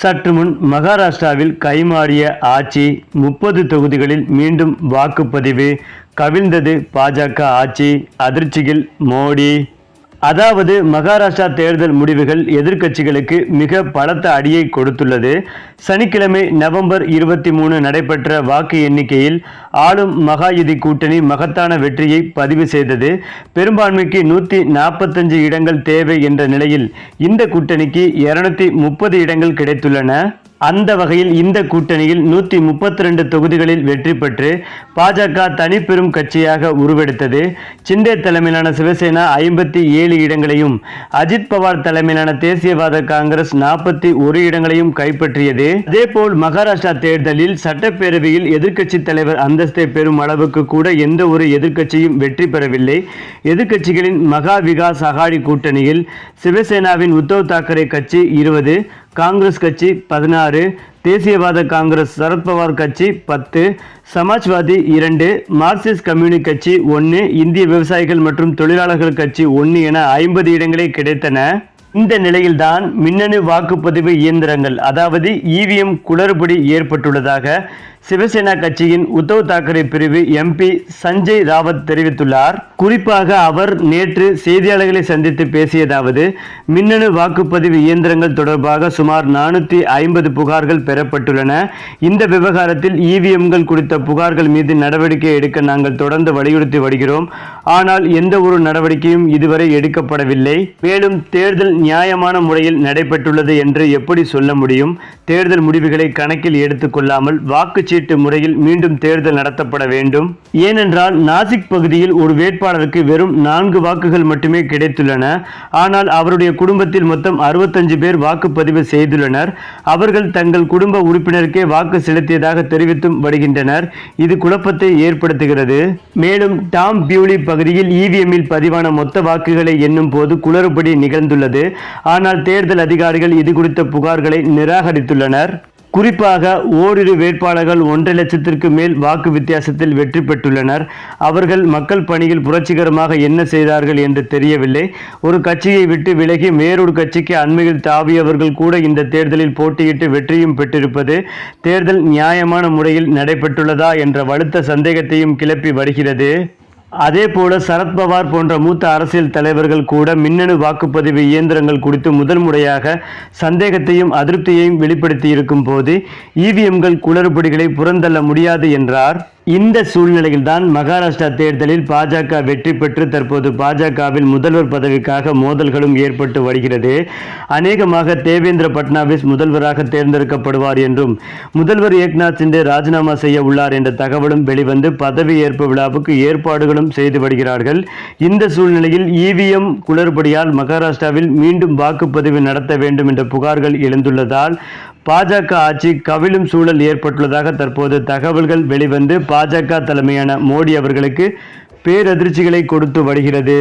சற்று முன் மகாராஷ்டிராவில் கைமாறிய ஆட்சி முப்பது தொகுதிகளில் மீண்டும் வாக்குப்பதிவு. கவிழ்ந்தது பாஜக ஆட்சி. அதிர்ச்சியில் மோடி. அதாவது மகாராஷ்டிரா தேர்தல் முடிவுகள் எதிர்க்கட்சிகளுக்கு மிக பலத்த அடியை கொடுத்துள்ளது. சனிக்கிழமை நவம்பர் இருபத்தி மூணு நடைபெற்ற வாக்கு எண்ணிக்கையில் ஆளும் மகாயுதி கூட்டணி மகத்தான வெற்றியை பதிவு செய்தது. பெரும்பான்மைக்கு நூற்றி நாற்பத்தஞ்சு இடங்கள் தேவை என்ற நிலையில் இந்த கூட்டணிக்கு இருநூத்தி முப்பது இடங்கள் கிடைத்துள்ளன. அந்த வகையில் இந்த கூட்டணியில் நூற்றி முப்பத்தி ரெண்டு தொகுதிகளில் வெற்றி பெற்று பாஜக தனிப்பெரும் கட்சியாக உருவெடுத்தது. சிண்டே தலைமையிலான சிவசேனா ஐம்பத்தி ஏழு இடங்களையும் அஜித் பவார் தலைமையிலான தேசியவாத காங்கிரஸ் நாற்பத்தி ஒரு இடங்களையும் கைப்பற்றியது. அதேபோல் மகாராஷ்டிரா தேர்தலில் சட்டப்பேரவையில் எதிர்க்கட்சி தலைவர் அந்தஸ்தை பெறும் அளவுக்கு கூட எந்த ஒரு எதிர்க்கட்சியும் வெற்றி பெறவில்லை. எதிர்க்கட்சிகளின் மகா விகாஸ் அகாடி கூட்டணியில் சிவசேனாவின் உத்தவ் தாக்கரே கட்சி இருபது காங்கிரஸ் கட்சி பதினாறு தேசியவாத காங்கிரஸ் சரத்பவார் கட்சி பத்து சமாஜ்வாதி இரண்டு மார்க்சிஸ்ட் கம்யூனிஸ்ட் கட்சி ஒன்று இந்திய விவசாயிகள் மற்றும் தொழிலாளர்கள் கட்சி ஒன்று என ஐம்பது இடங்களே கிடைத்தன. இந்த நிலையில்தான் மின்னணு வாக்குப்பதிவு இயந்திரங்கள் அதாவது இவிஎம் குளறுபடி ஏற்பட்டுள்ளதாக சிவசேனா கட்சியின் உத்தவ் தாக்கரே பிரிவு எம்பி சஞ்சய் ராவத் தெரிவித்துள்ளார். குறிப்பாக அவர் நேற்று செய்தியாளர்களை சந்தித்து பேசியதாவது மின்னணு வாக்குப்பதிவு இயந்திரங்கள் தொடர்பாக சுமார் நானூற்றி ஐம்பது புகார்கள் பெறப்பட்டுள்ளன. இந்த விவகாரத்தில் இவிஎம்கள் குறித்த புகார்கள் மீது நடவடிக்கை எடுக்க நாங்கள் தொடர்ந்து வலியுறுத்தி வருகிறோம். ஆனால் எந்த ஒரு நடவடிக்கையும் இதுவரை எடுக்கப்படவில்லை. மேலும் தேர்தல் நியாயமான முறையில் நடைபெற்றுள்ளது என்று எப்படி சொல்ல முடியும்? தேர்தல் முடிவுகளை கணக்கில் எடுத்துக்கொள்ளாமல் வாக்குச்சீட்டு முறையில் மீண்டும் தேர்தல் நடத்தப்பட வேண்டும். ஏனென்றால் நாசிக் பகுதியில் ஒரு வேட்பாளருக்கு வெறும் நான்கு வாக்குகள் மட்டுமே கிடைத்துள்ளன. ஆனால் அவருடைய குடும்பத்தில் மொத்தம் அறுபத்தஞ்சு பேர் வாக்குப்பதிவு செய்துள்ளனர். அவர்கள் தங்கள் குடும்ப உறுப்பினருக்கே வாக்கு செலுத்தியதாக தெரிவித்தும் வருகின்றனர். இது குழப்பத்தை ஏற்படுத்துகிறது. மேலும் டாம் பியூலி பகுதியில் இவிஎம்மில் பதிவான மொத்த வாக்குகளை எண்ணும் போது குளறுபடி நிகழ்ந்துள்ளது. ஆனால் தேர்தல் அதிகாரிகள் இது குறித்த புகார்களை நிராகரித்துள்ளனர். குறிப்பாக ஓரிரு வேட்பாளர்கள் ஒன்றரை லட்சத்திற்கு மேல் வாக்கு வித்தியாசத்தில் வெற்றி பெற்றுள்ளனர். அவர்கள் மக்கள் பணியில் புரட்சிகரமாக என்ன செய்தார்கள் என்று தெரியவில்லை. ஒரு கட்சியை விட்டு விலகி வேறொரு கட்சிக்கு அண்மையில் தாவியவர்கள் கூட இந்த தேர்தலில் போட்டியிட்டு வெற்றியும் பெற்றிருப்பது தேர்தல் நியாயமான முறையில் நடைபெற்றுள்ளதா என்ற வலுத்த சந்தேகத்தையும் கிளப்பி வருகிறது. அதே போல சரத்பவார் போன்ற மூத்த அரசியல் தலைவர்கள் கூட மின்னணு வாக்குப்பதிவு இயந்திரங்கள் குறித்து முதல் முறையாக சந்தேகத்தையும் அதிருப்தியையும் வெளிப்படுத்தியிருக்கும் போது இவிஎம்கள் குளறுபடிகளை புறந்தள்ள முடியாது என்றார். இந்த சூழ்நிலையில்தான் மகாராஷ்டிரா தேர்தலில் பாஜக வெற்றி பெற்று தற்போது பாஜகவில் முதல்வர் பதவிக்காக மோதல்களும் ஏற்பட்டு வருகிறது. அநேகமாக தேவேந்திர பட்னாவிஸ் முதல்வராக தேர்ந்தெடுக்கப்படுவார் என்றும் முதல்வர் ஏக்நாத் சிண்டே ராஜினாமா செய்ய உள்ளார் என்ற தகவலும் வெளிவந்து பதவி ஏற்பு விழாவுக்கு ஏற்பாடுகளும் செய்து வருகிறார்கள். இந்த சூழ்நிலையில் இவிஎம் குளறுபடியால் மகாராஷ்டிராவில் மீண்டும் வாக்குப்பதிவு நடத்த வேண்டும் என்ற புகார்கள் எழுந்துள்ளதால் பாஜக ஆட்சி கவிழும் சூழல் ஏற்பட்டுள்ளதாக தற்போது தகவல்கள் வெளிவந்து பாஜக தலைமையான மோடி அவர்களுக்கு பேரதிர்ச்சிகளை கொடுத்து வருகிறது.